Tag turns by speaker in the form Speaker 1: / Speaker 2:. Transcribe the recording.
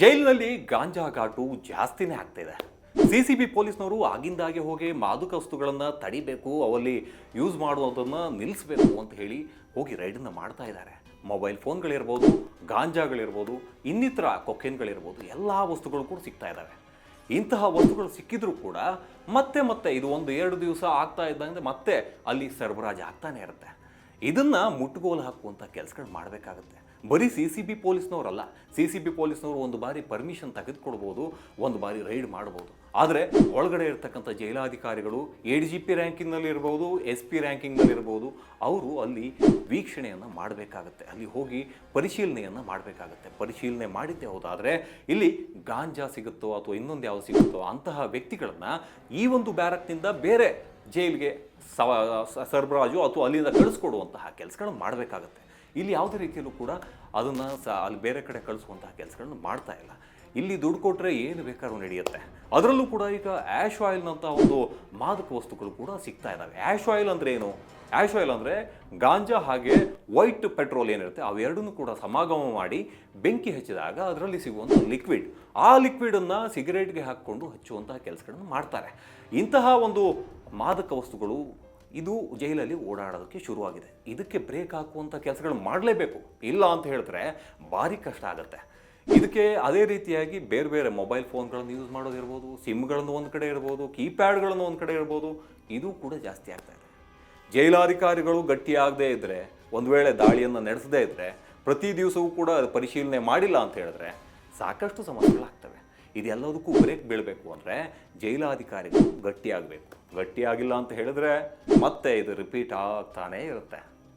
Speaker 1: ಜೈಲಿನಲ್ಲಿ ಗಾಂಜಾ ಘಾಟು ಜಾಸ್ತಿನೇ ಆಗ್ತಿದೆ. ಸಿ ಸಿ ಪೊಲೀಸ್ನವರು ಆಗಿಂದಾಗೆ ಹೋಗಿ ಮಾದಕ ವಸ್ತುಗಳನ್ನು ತಡಿಬೇಕು, ಅವಲ್ಲಿ ಯೂಸ್ ಮಾಡುವುದನ್ನು ನಿಲ್ಲಿಸಬೇಕು ಅಂತ ಹೇಳಿ ಹೋಗಿ ರೈಡನ್ನು ಮಾಡ್ತಾ ಇದ್ದಾರೆ. ಮೊಬೈಲ್ ಫೋನ್ಗಳಿರ್ಬೋದು, ಗಾಂಜಾಗಳಿರ್ಬೋದು, ಇನ್ನಿತರ ಕೊಕೇನ್ಗಳಿರ್ಬೋದು, ಎಲ್ಲ ವಸ್ತುಗಳು ಕೂಡ ಸಿಗ್ತಾ ಇದ್ದಾವೆ. ಇಂತಹ ವಸ್ತುಗಳು ಸಿಕ್ಕಿದ್ರೂ ಕೂಡ ಮತ್ತೆ ಮತ್ತೆ ಇದು ಒಂದು ಎರಡು ದಿವಸ ಆಗ್ತಾ ಇದ್ದಂಗೆ ಮತ್ತೆ ಅಲ್ಲಿ ಸರಬರಾಜು ಆಗ್ತಾನೆ ಇರುತ್ತೆ. ಇದನ್ನ ಮುಟ್ಟುಗೋಲು ಹಾಕುವಂಥ ಕೆಲಸಗಳು ಮಾಡಬೇಕಾಗುತ್ತೆ. ಬರೀ ಸಿ ಸಿ ಬಿ ಪೊಲೀಸ್ನವರಲ್ಲ, ಸಿ ಸಿ ಬಿ ಪೊಲೀಸ್ನವರು ಒಂದು ಬಾರಿ ಪರ್ಮಿಷನ್ ತೆಗೆದುಕೊಡ್ಬೋದು, ಒಂದು ಬಾರಿ ರೈಡ್ ಮಾಡ್ಬೋದು. ಆದರೆ ಒಳಗಡೆ ಇರ್ತಕ್ಕಂಥ ಜೈಲಾಧಿಕಾರಿಗಳು ಎ ಡಿ ಜಿ ಪಿ ರ್ಯಾಂಕಿಂಗ್ನಲ್ಲಿ ಇರ್ಬೋದು ಎಸ್ ಪಿ ರ್ಯಾಂಕಿಂಗ್ನಲ್ಲಿ ಇರ್ಬೋದು, ಅವರು ಅಲ್ಲಿ ವೀಕ್ಷಣೆಯನ್ನು ಮಾಡಬೇಕಾಗತ್ತೆ. ಅಲ್ಲಿ ಹೋಗಿ ಪರಿಶೀಲನೆಯನ್ನು ಮಾಡಬೇಕಾಗತ್ತೆ. ಪರಿಶೀಲನೆ ಮಾಡಿದ್ದೆ ಹೋದಾದರೆ ಇಲ್ಲಿ ಗಾಂಜಾ ಸಿಗುತ್ತೋ ಅಥವಾ ಇನ್ನೊಂದು ಯಾವ ಸಿಗುತ್ತೋ ಅಂತಹ ವ್ಯಕ್ತಿಗಳನ್ನು ಈ ಒಂದು ಬ್ಯಾರಕ್ನಿಂದ ಬೇರೆ ಜೈಲಿಗೆ ಸವ ಸರಬರಾಜು ಅಥವಾ ಅಲ್ಲಿಂದ ಕಳಿಸ್ಕೊಡುವಂತಹ ಕೆಲಸಗಳನ್ನು ಮಾಡಬೇಕಾಗತ್ತೆ. ಇಲ್ಲಿ ಯಾವುದೇ ರೀತಿಯಲ್ಲೂ ಕೂಡ ಅದನ್ನು ಸ, ಅಲ್ಲಿ ಬೇರೆ ಕಡೆ ಕಳಿಸುವಂತಹ ಕೆಲಸಗಳನ್ನು ಮಾಡ್ತಾ ಇಲ್ಲ. ಇಲ್ಲಿ ದುಡ್ಡು ಕೊಟ್ಟರೆ ಏನು ಬೇಕಾದ್ರೂ ನಡೆಯುತ್ತೆ. ಅದರಲ್ಲೂ ಕೂಡ ಈಗ ಆ್ಯಶ್ ಆಯಿಲ್ನಂಥ ಒಂದು ಮಾದಕ ವಸ್ತುಗಳು ಕೂಡ ಸಿಗ್ತಾ ಇದ್ದಾವೆ ಆ್ಯಶ್ ಆಯಿಲ್ ಅಂದರೆ ಏನು? ಆ್ಯಶ್ ಆಯಿಲ್ ಅಂದರೆ ಗಾಂಜಾ ಹಾಗೆ ವೈಟ್ ಪೆಟ್ರೋಲ್ ಏನಿರುತ್ತೆ, ಅವೆರಡನ್ನೂ ಕೂಡ ಸಮಾಗಮ ಮಾಡಿ ಬೆಂಕಿ ಹಚ್ಚಿದಾಗ ಅದರಲ್ಲಿ ಸಿಗುವಂಥ ಲಿಕ್ವಿಡ್ ಆ ಲಿಕ್ವಿಡನ್ನು ಸಿಗರೇಟ್ಗೆ ಹಾಕ್ಕೊಂಡು ಹಚ್ಚುವಂತಹ ಕೆಲಸಗಳನ್ನು ಮಾಡ್ತಾರೆ. ಇಂತಹ ಒಂದು ಮಾದಕ ವಸ್ತುಗಳು ಇದು ಜೈಲಲ್ಲಿ ಓಡಾಡೋದಕ್ಕೆ ಶುರುವಾಗಿದೆ. ಇದಕ್ಕೆ ಬ್ರೇಕ್ ಹಾಕುವಂಥ ಕೆಲಸಗಳು ಮಾಡಲೇಬೇಕು. ಇಲ್ಲ ಅಂತ ಹೇಳಿದ್ರೆ ಭಾರಿ ಕಷ್ಟ ಆಗುತ್ತೆ. ಇದಕ್ಕೆ ಅದೇ ರೀತಿಯಾಗಿ ಬೇರೆ ಬೇರೆ ಮೊಬೈಲ್ ಫೋನ್ಗಳನ್ನು ಯೂಸ್ ಮಾಡೋದಿರ್ಬೋದು ಸಿಮ್ಗಳನ್ನು ಒಂದು ಕಡೆ ಇರ್ಬೋದು, ಕೀಪ್ಯಾಡ್ಗಳನ್ನು ಒಂದು ಕಡೆ ಇರ್ಬೋದು, ಇದು ಕೂಡ ಜಾಸ್ತಿ ಆಗ್ತಾ ಇದೆ. ಜೈಲಾಧಿಕಾರಿಗಳು ಗಟ್ಟಿಯಾಗದೇ ಇದ್ದರೆ ಒಂದು ವೇಳೆ ದಾಳಿಯನ್ನು ನಡೆಸದೇ ಇದ್ದರೆ ಪ್ರತಿ ದಿವಸವೂ ಕೂಡ ಪರಿಶೀಲನೆ ಮಾಡಿಲ್ಲ ಅಂತ ಹೇಳಿದ್ರೆ ಸಾಕಷ್ಟು ಸಮಸ್ಯೆಗಳಾಗ್ತವೆ. ಇದೆಲ್ಲದಕ್ಕೂ ಬ್ರೇಕ್ ಬೀಳಬೇಕು ಅಂದರೆ ಜೈಲಾಧಿಕಾರಿಗಳು ಗಟ್ಟಿಯಾಗಬೇಕು ಗಟ್ಟಿಯಾಗಿಲ್ಲ ಅಂತ ಹೇಳಿದ್ರೆ ಮತ್ತೆ ಇದು ರಿಪೀಟ್ ಆಗ್ತಾನೇ ಇರುತ್ತೆ.